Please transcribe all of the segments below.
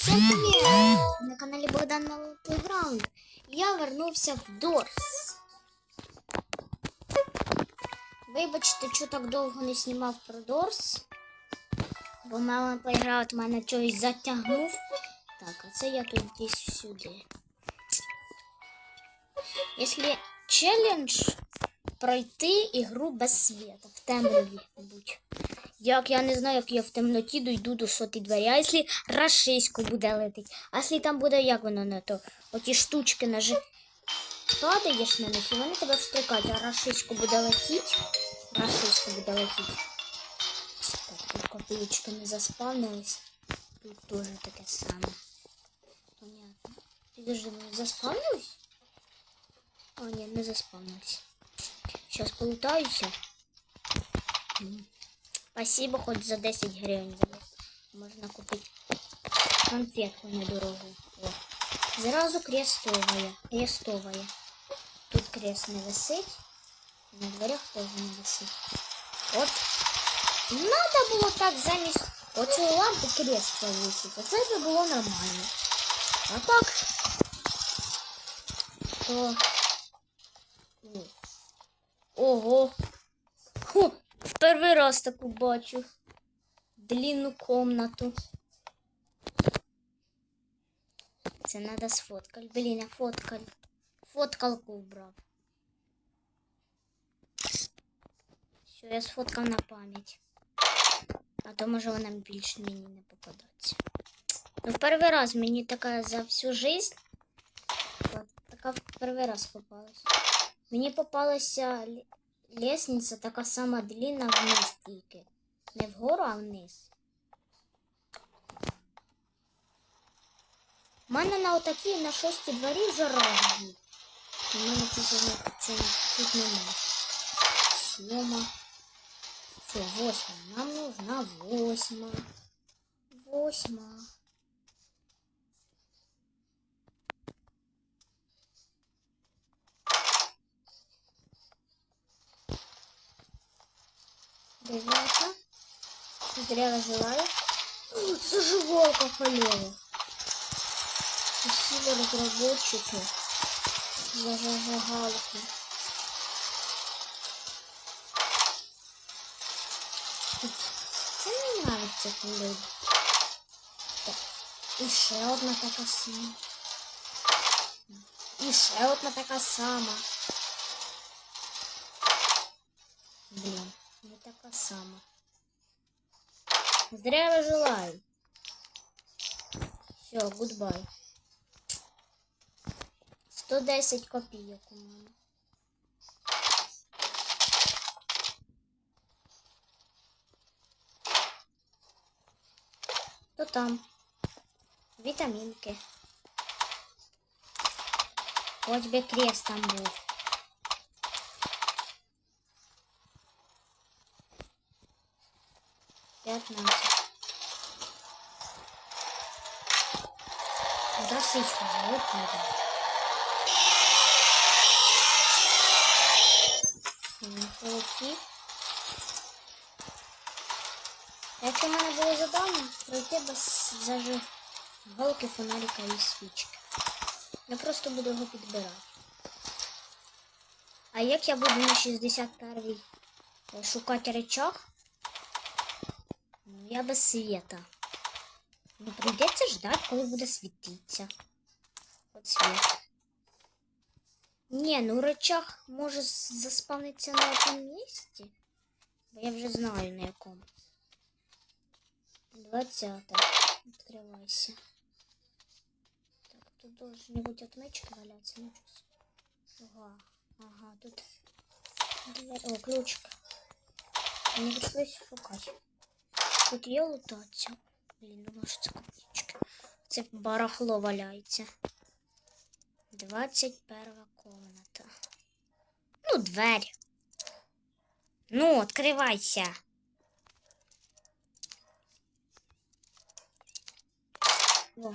Всем привет! На каналі Богдан Плейграунд. Я вернувся в Дорс. Вибачте, що так довго не знімав про Дорс. Бо мама Плейграунд мене чогось затягнув. Так, а це я тут десь сюди. Якщо челендж пройти ігру без света в темряві, будь. Як я не знаю, як я в темноті дойду до соти двері. А якщо рашисько буде летить? А якщо там буде як воно на то? Оті штучки нажи. Падаєш на них і вони тебе встрикають, а рашисько буде летіть. Рашисько буде летіть. Так, тут копійочки не заспавнились. Тут теж таке саме. Понятно. Підожди, вони заспавнились? О, ні, не заспавнились. Зараз полутаюся. М. Спасибо, хоть за 10 гривень дали. Можна купити конфетку недорогу. О. Зразу крестовая. Крестовая. Тут крест не висить. На дверях теж не висить. От. Надо було так замість оцю лампу крест повісити. Оце би було нормально. А так. То. Ні. Ого. Перший раз таку бачу. Длинну комнату. Це надо сфоткать. Блін, я фоткаль. Фоткалку убрав. Все, я сфоткав на пам'ять. А то може вона більше мені не попадеться. Ну, в перший раз мені така за всю жизнь. от, Така в перший раз попалась. Мені попалася лестниця така сама длинна вниз тільки. Не вгору, а вниз. У мене на отакій на шостій дворі вже раз. У мене тут немає. Сьома. Все, восьма. Нам нужна восьма. Восьма. Девятка. Зря желаю. Зажигалка халева. Спасибо разработчику за зажигалку. Це не нравиться коли. Так. Одна така сама. І одна така сама. така сама. Здравия желаю. Все, гудбай. 110 копійок у мене. Хто там? Вітамінки. Хоч би крест там був. П'ятнадцять. Росичка, вот это. Полетів. Якщо в мене було завдання, пройти без зажигалки, фонарика і свічки. Я просто буду його підбирати. А як я буду на 61-й е, шукати речах? Я без світа. Ну, прийдеться ждати, коли буде світитися. От світ. Ні, ну речах може з- заспавнитися на одному місці. Бо я вже знаю на якому. 20. Відкривайся. Так, тут должны бути отмички валяться. Ну. Ага, ага, тут. О, ключик. Мені прийшлось шукати. Тут є лутація. Блін, думаю, що це копійки. Це барахло валяється. 21 комната. Ну, дверь. Ну, відкривайся. О.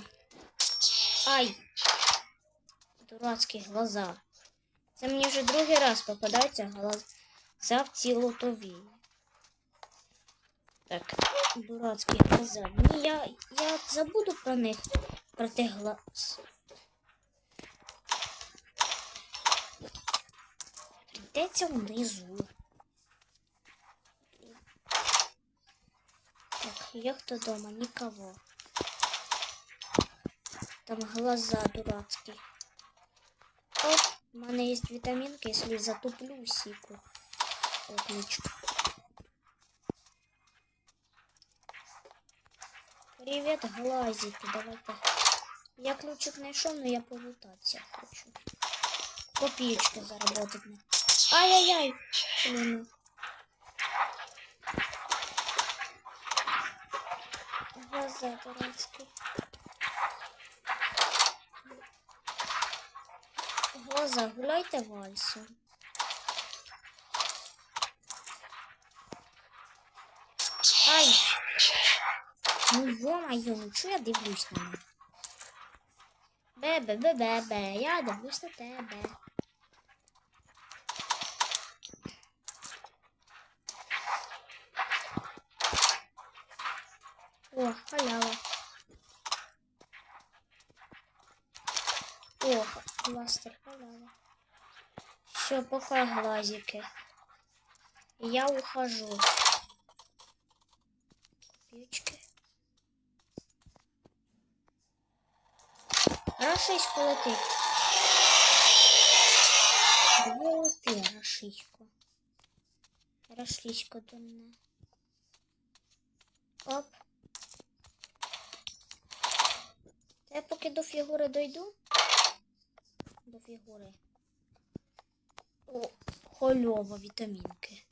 Ай. Дурацькі глаза. Це мені вже другий раз попадається глаза в цій лутовій. Так, дурацькі глаза. Ні, я, я забуду про них, про тих глаз. Йдеться внизу. Так, є хто дома? Никого. Там глаза дурацькі. Оп, у мене є вітамінки, якщо затуплю сіку. Отлично. Привет, глазики, давайте. Я ключик знайшов, но я полутатися хочу. Копеечки заработать. Ай-яй-яй, блин. Глаза дурацкие. Глаза, гуляйте вальсом. Ай! Ну ё-моё, ну чого я дивлюсь на них? Бе-бе-бе-бе-бе, я дивлюсь на тебе. О, халява. О, кластер халява. Все, пока глазики. Я ухожу. Печки. Рашисько летить. Лети, Рашисько? Рашисько до мене. Оп. Я поки до фігури дойду. До фігури. О, хольово вітамінки.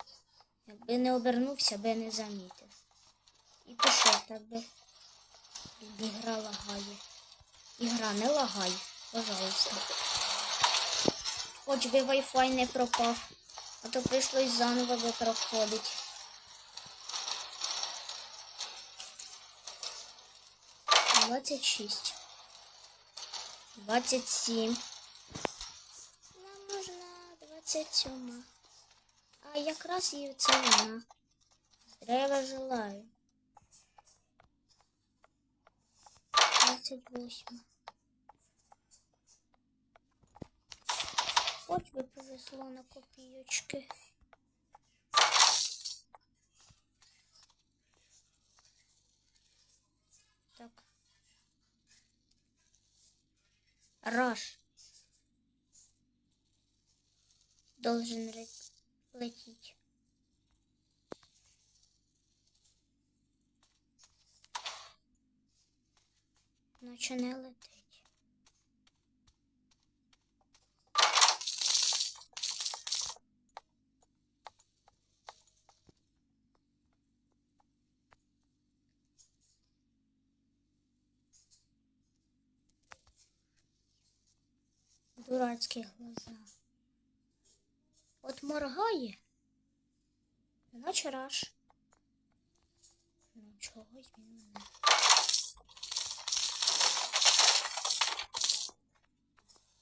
Якби не обернувся, би не замітив. І пішов так би. Ігра лагає. Ігра не лагай, пожалуйста. Хоч би Wi-Fi не пропав, а то прийшлось заново би проходить. Двадцять шість. Двадцять сім. Нам нужна двадцять сьома. А якраз і це вона. Здравия желаю. Двадцять восьма. Хоч би повезло на копійочки. Так. Раш. Должен ле- лететь. Наче не летить. Дурацькі глаза. От моргає, наче раш. Ну, чогось він не.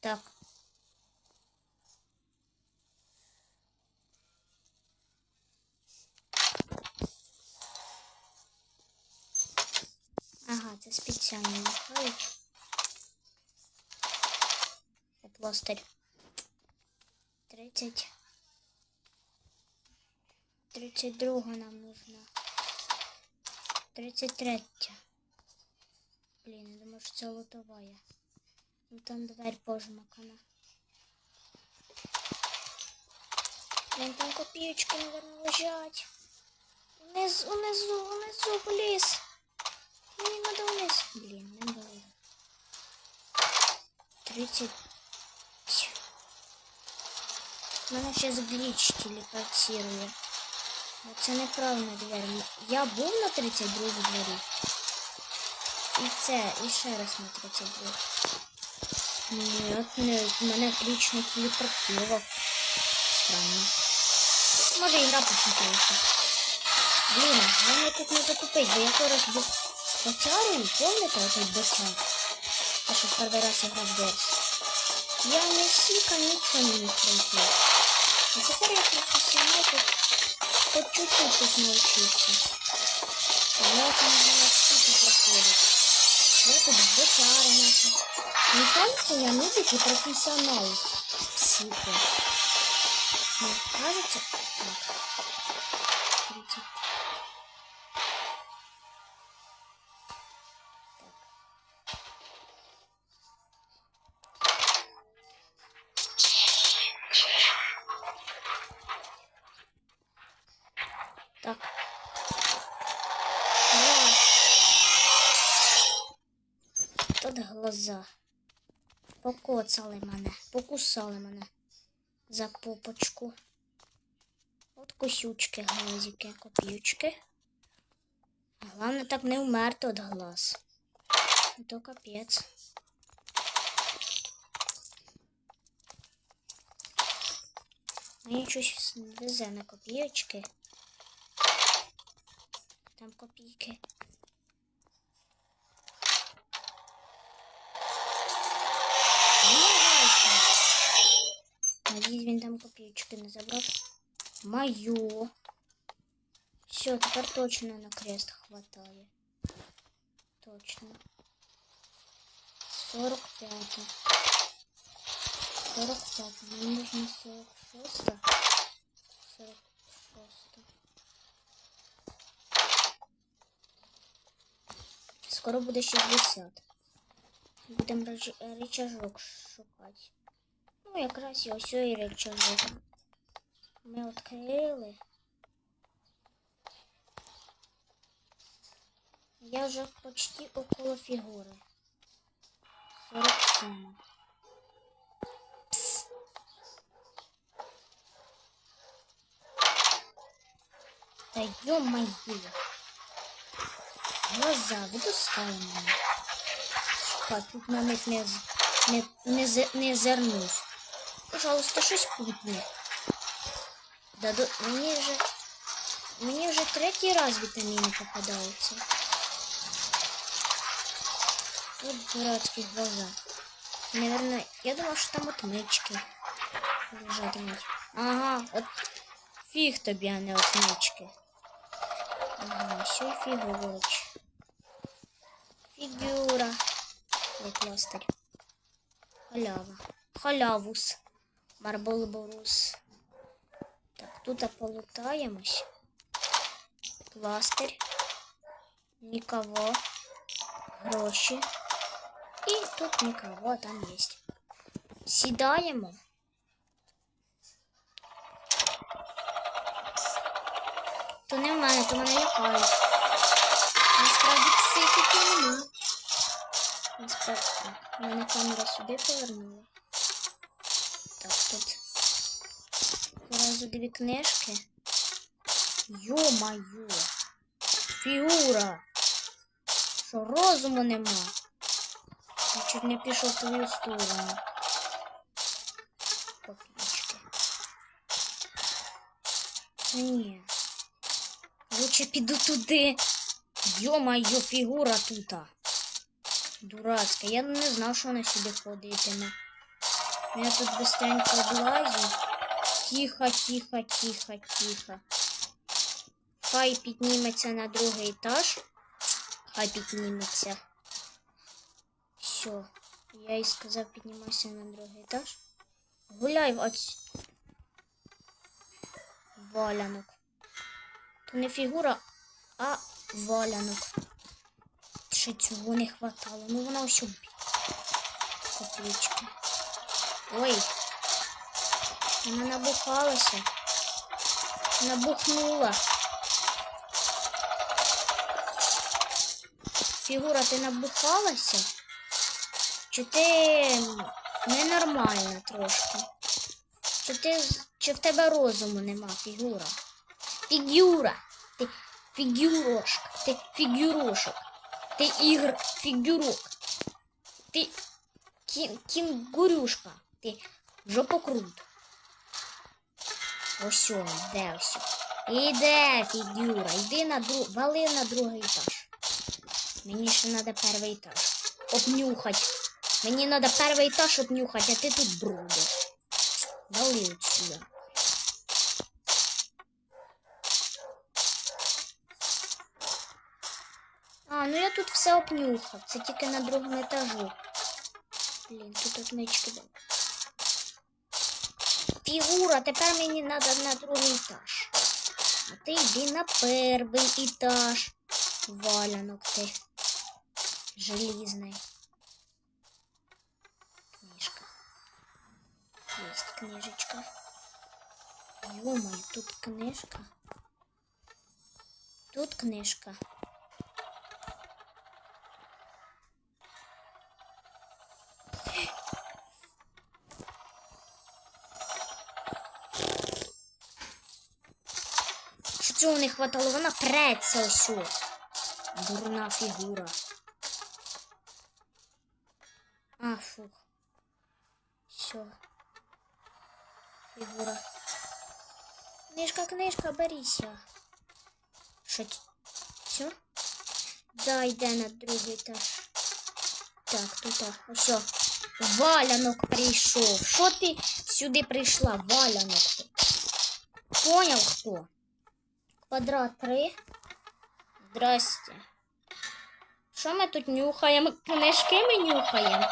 Так. Ага, це спеціально махають. Пластырь. 30. 32 нам нужна. 33. Блін, я думаю, що це лотовая. Там дверь пожмакана. Блін, там копійочки, наверное, лежать. Унизу, унизу, унизу, поліз. Мені надо вниз. Блін, не було. 30. У мене зараз гліч телепортує. Ну, Це неправильна двері. Я був на 32 двері. І це, і ще раз на 32. Ні, не, мене ключ не телепортував. Странно. Може ігра почнеться. Блін, мене тут не закупить, бо я зараз був бочарою, помните, отой бочар? Я що в перший раз грав в Дорс. Я не сіка нічого не міг пройти. А тепер я професіонал тут хоч чуть-чуть щось навчився. Я це не знаю, тут проходить. Я тут бочара наша. Мені кажется, я нубик и профессионал. Психо. Мне кажется, Покоцали мене, покусали мене за попочку. От косючки, глазики, копійочки. Головне так не вмерти від глаз. А то капець. Мені щось везе на копійочки. Там копійки. Надіюсь, він там копійочки не забрав. Мою. Все, тепер точно на крест хватає. Точно. 45. 45. Мені нужно 46. 46. Скоро буде 60. Будемо реч- рычажок шукати. Ну, якраз і ось і рычажок. Ми відкрили. Я вже почти около фігури. 47. Пс. Та ё-моё. Глаза видускай мене. Так, тут на них не, з- не, не, з- не зернув. Пожалуйста, щось путне. Да, до, мені вже, мені вже третій раз вітаміни попадаються. От дурацькі глаза. Наверное, я думав, що там отмички лежатимуть. Ага, от фіг тобі, а не отмички. Ага, ще й фігурич. Фігура. Ой, пластир. Халява. Халявус. Марболборус. Так, тут полутаємось. Пластир. Никого. Гроші. І тут никого, там есть. Сідаємо. То не в мене, то мене лякають. Насправді психіки нема. Насправді так. Мене камера сюди повернула. Так, тут зразу дві книжки. Йо-моє. Фігура. Що розуму нема? Я чуть не пішов в твою сторону. Копійки. Ні. Лучше піду туди. Йо-моє, фігура тута. Дурацька. Я не знав, що вона сюди ходитиме. Я тут быстренько облазю. Тихо, тихо, тихо, тихо. Хай підніметься на другий етаж. Хай підніметься. Все. Я їй сказав, піднімайся на другий етаж. Гуляй от валянок. То не фігура, а валянок. Ще цього не хватало. Ну вона ось убі. Копійки. Ой. Вона набухалася. Набухнула. Фігура, ти набухалася? Чи ти ненормальна трошки? Чи ти чи в тебе розуму нема, фігура? Фігура! Ти фігурошка, ти фігурошок, ти ігр фігурок, ти кін, кінгурюшка, ти жопокрут. Ось он, де ось. Іде, фігура, йди на друг, вали на другий етаж. Мені ще треба перший етаж. Обнюхать. Мені треба перший етаж обнюхать, а ти тут бродиш. Вали отсюда. А, ну я тут все обнюхав. Це тільки на другому етажу. Блін, тут отмички. Фігура, тепер мені треба на другий етаж. А ти йди на перший етаж. Валянок ти. Желізний. Книжка. Есть книжечка. Ё-моё, тут книжка. Тут книжка. Цього не хватало? Вона преться ось. Дурна фігура. А, фух. Все. Фігура. Книжка, книжка, берися. Що? Все? Да, йде на другий етаж. Так, тут. Все. Валянок прийшов. Що ти сюди прийшла? Валянок. Поняв хто? Квадрат 3. Здрасте. Що ми тут нюхаємо? Книжки ми нюхаємо.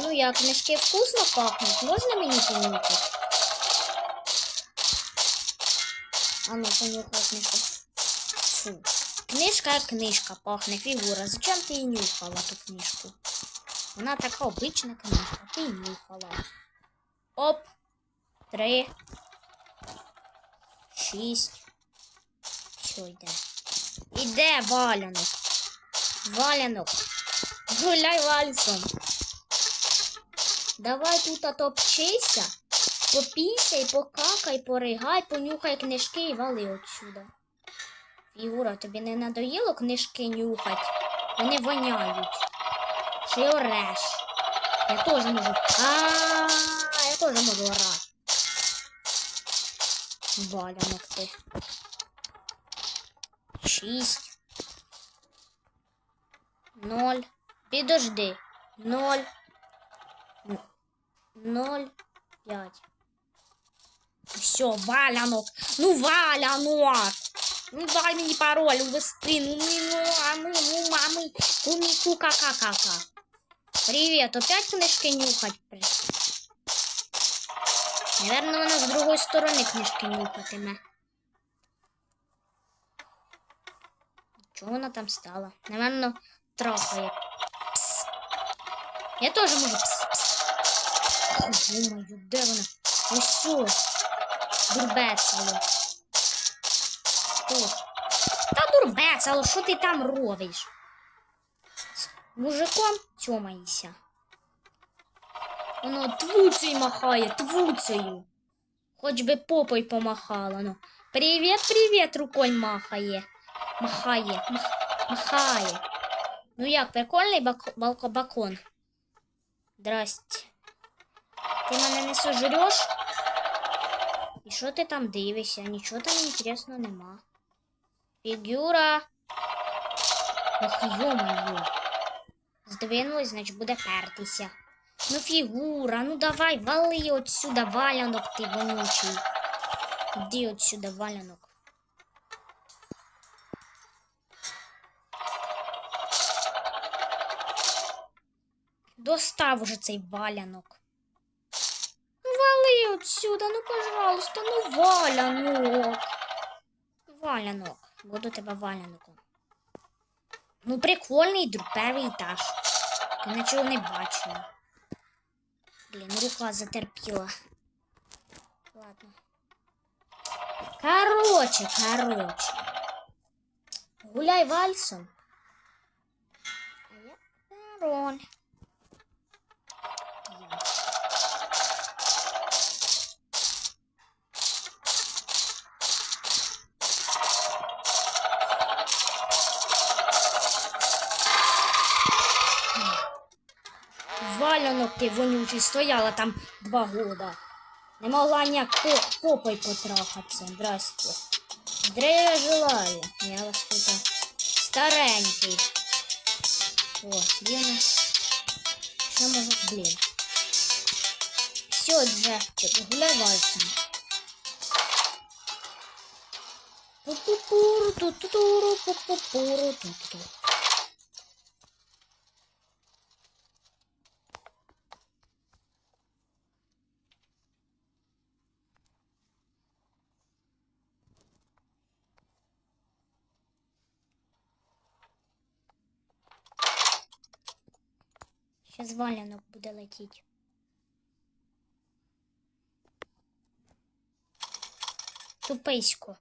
Ну як, книжки вкусно пахнуть? Можна мені понюхати? А ну, понюхай книжку. Фу. Книжка як книжка пахне, фігура. Зачем ти її нюхала ту книжку? Вона така обична книжка. Ти її нюхала. Оп. Три. Шість. Все, йде. Іде валянок. Валянок. Гуляй вальсом. Давай тут отопчися, попійся, покакай, поригай, понюхай книжки і вали отсюда. Фігура, тобі не надоїло книжки нюхать? Вони воняють. Чи ореш? Я теж можу. А, я теж можу орати. Валянок ти. Шість. Ноль. Підожди. Ноль. Ноль. П'ять. Все, валянок. Ну, валянок. Ну, дай мені пароль увести. Ну, ну, мами, ну, мами. Куміку, ка-ка-ка-ка. Привет, опять книжки нюхать прийшла? Наверно, вона з другої сторони книжки нюхатиме. Чого вона там стала? Наверно, трахає. Пс. Я теж можу пс, пс. Думаю, де вона? Ось? Дурбецало. Тут. Та дурбецало, що ти там робиш? З мужиком цьомаєшся. Воно твуцею махає, твуцею. Хоч би попой помахала. Ну. Привіт, привіт, рукою махає. Махає, мах, махає. Ну як, прикольний бак- балкобакон? Здрасте. Ти мене не сожреш? І що ти там дивишся? Нічого там інтересного нема. Фігюра. Ох, йо-моє. Здвинулась, значить буде пертися. Ну, фігура, ну давай, вали отсюда, валянок ти вонючий. Іди отсюда, валянок. Достав уже цей валянок. Вали отсюда, ну, пожалуйста, ну, валянок. Валянок. Буду тебе валяноком. Ну, прикольний перший етаж. Ти нічого не бачила. Блін, рука затерпіла. Ладно. Короче, короче. Гуляй вальсом. Я король. Ти вонючий, стояла там два года. Не могла ніяк по- попой потрахатися. Здрасте. Здравия желаю. Я вас тут старенький. О, Діна. Що можу? Блін. Все, Джефчик, гуляй вальцем. Пу-пу-пуру, ту-ту-туру, пу-пу-пуру, ту-ту-ту. Щас валянок буде летіть. Туписько.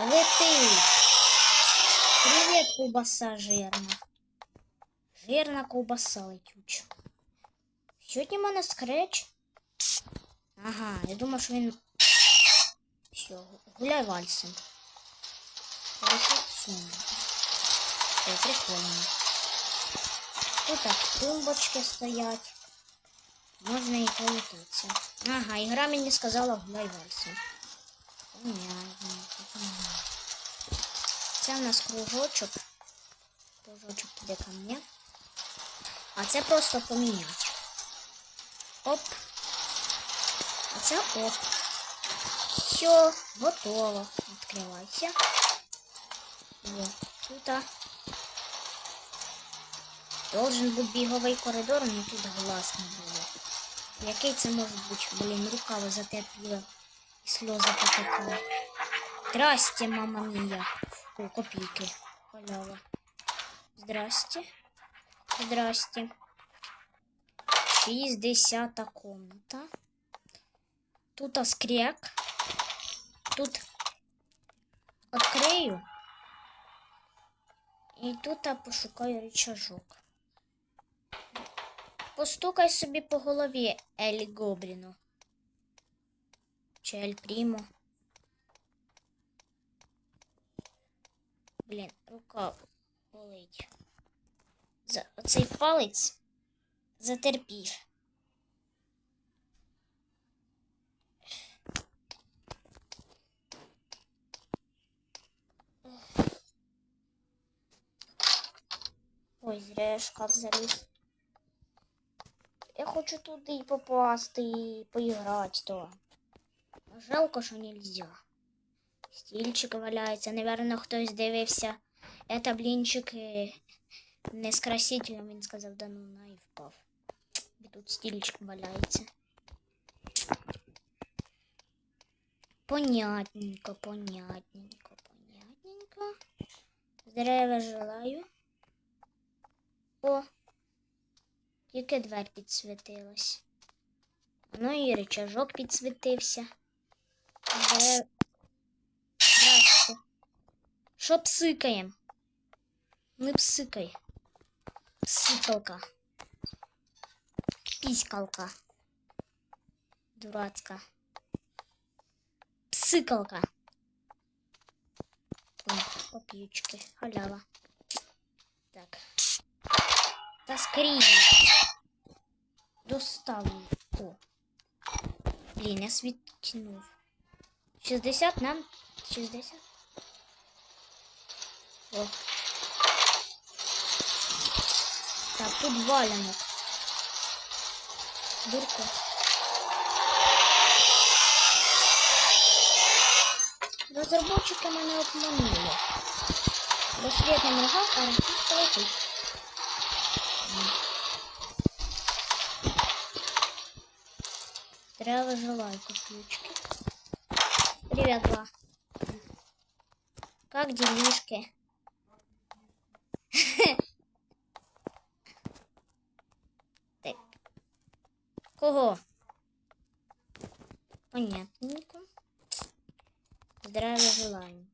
Летить. Привет, ковбаса жирна. Жирна ковбаса летюча. Сьогодні в мене скреч. Ага, я думав, що він. Все, гуляй вальсом. 57. Це прикольно. Тут так тумбочки стоять. Можна і полетитися. Ага, ігра мені сказала гуляй вальсом. Понятно. Це в нас кружочок. Кружочок туди ко мне. А це просто поміняти. Оп. А це оп. Все, готово. Відкривайся. О, тут. Должен бути біговий коридор, але тут глаз не було. Який це може бути? Блін, рукави затерпіли. І сльози потекли. Здрасте, мама мія. О, копійки. Халява. Здрасте. Здрасте. 60 комната. Тут скрек. Тут открию. І тут я пошукаю рычажок. Постукай собі по голові, Елі Гобліну. Чи Ель Прімо. Блін, рука болить. За оцей палець затерпів. Ой, зря я шкаф заліз. Я хочу туди попасти і поіграти, то. Жалко, що нельзя. Стільчик валяється. Наверно, хтось дивився. Это блінчик е, не з красителем, він сказав, да ну на і впав. І тут стільчик валяється. Понятненько, понятненько, понятненько. Здравия желаю. О, тільки дверь підсвітилась. Ну і рычажок підсвітився. Здрасте. Що псикаєм? Не псикай. Псикалка. Піськалка. Дурацька. Псикалка. Ой, копійочки. Халява. Так. Та скрізь. Доставлю. О. Блін, я світнув. 60 нам. 60. О. Так, тут валянок. Дурка. Розробники мене обманули. Бо світ не моргав, а летить. Здраво желаю, копеечки. Привет, два. Как делишки? Так. Кого? Понятненько. Здравия желаю.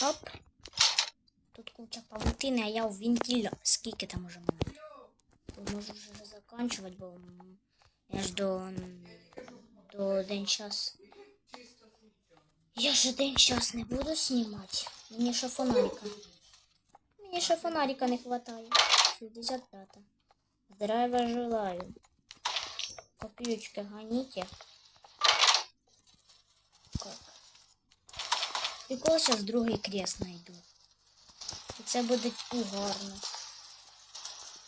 Оп. Тут куча павутини, а я у вентиля. Скільки там уже мене? Можу вже заканчувати, бо м, до, до день час. Я же день час не буду знімати. Мені ще фонарика. Мені ще фонарика не хватає. 65. Здравия желаю. Копеечки гоните. Как? Прикол сейчас другий крест найду. І це буде угарно.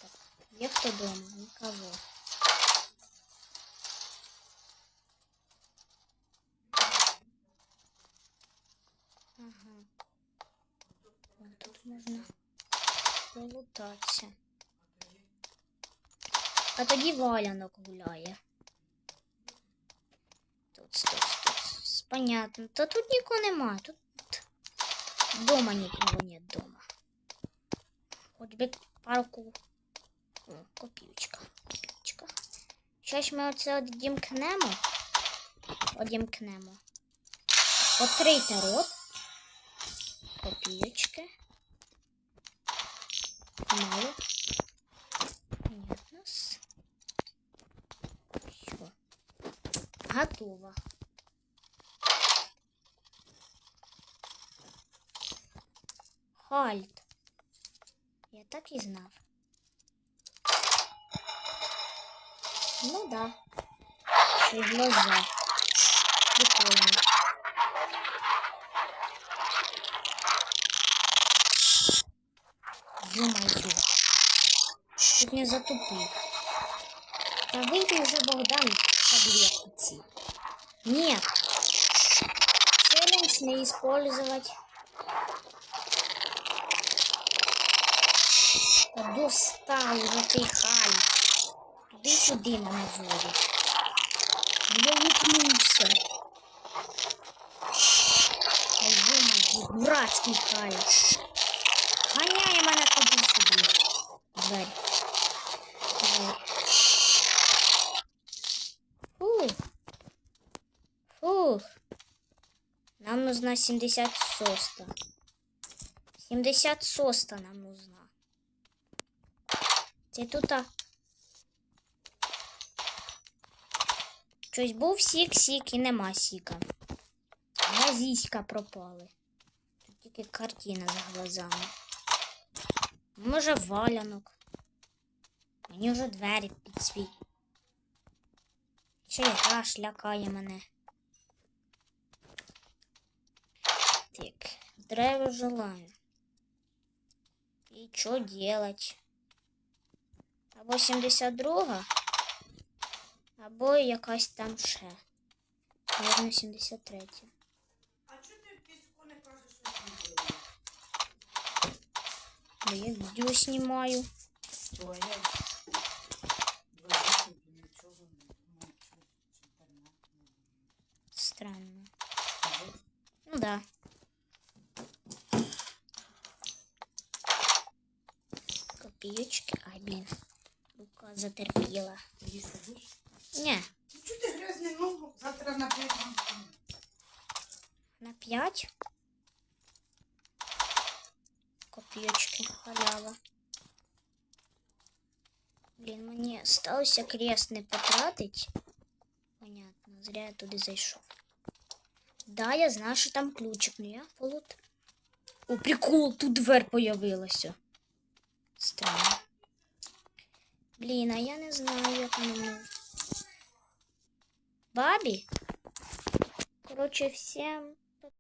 Так, є хто дома? Нікого. Ага. Тут можна полутатися. А тоді валянок гуляє. Тут, тут, тут. Понятно. Та тут нікого нема. Тут дома нікого нет дома. Хоч би парку. О, копійочка. Копійочка. Щось ми оце одімкнемо. Одімкнемо. Відкрийте рот. Копійочки. Мало. Понятно. Все. Готово. Хальт. Я так і знав. Ну да. Ще й глаза. Прикольно. Ё-моё. Чуть не затупил. Да выйди уже, Богдан, таблетки. Нет. Челлендж не использовать. Та достал уже ты хай. Туди-сюди мене водить. Я вікнувся. Ой, дурацький хай. Нам нужна 76. 76 нам нужна. Це тут. а, Щось був сік-сік і нема сіка. Газіська пропали. Тут тільки картина за глазами. Може валянок. Мені вже двері підсвіт. Ще й гаш лякає мене. Так, здравия желаю. І що делать? Або 72, або якась там ще. Наверно, 73. А чого ти піску не кажеш, що? Бо я відео знімаю. Ой, Странно. Ну да. Копеечки. Ай, блин. Рука затерпіла. Їсти будеш? Не, Ну чого ти грязний ногу? Завтра на п'ять на 5. Копеечки халява. Блін, мені сталося крест не потратить. Понятно, зря я туди зайшов. Да, я знаю, що там ключик, но я полут. О, прикол, тут дверь появилася. Странно. Блін, а я не знаю, як мені. Бабі? Коротше, всім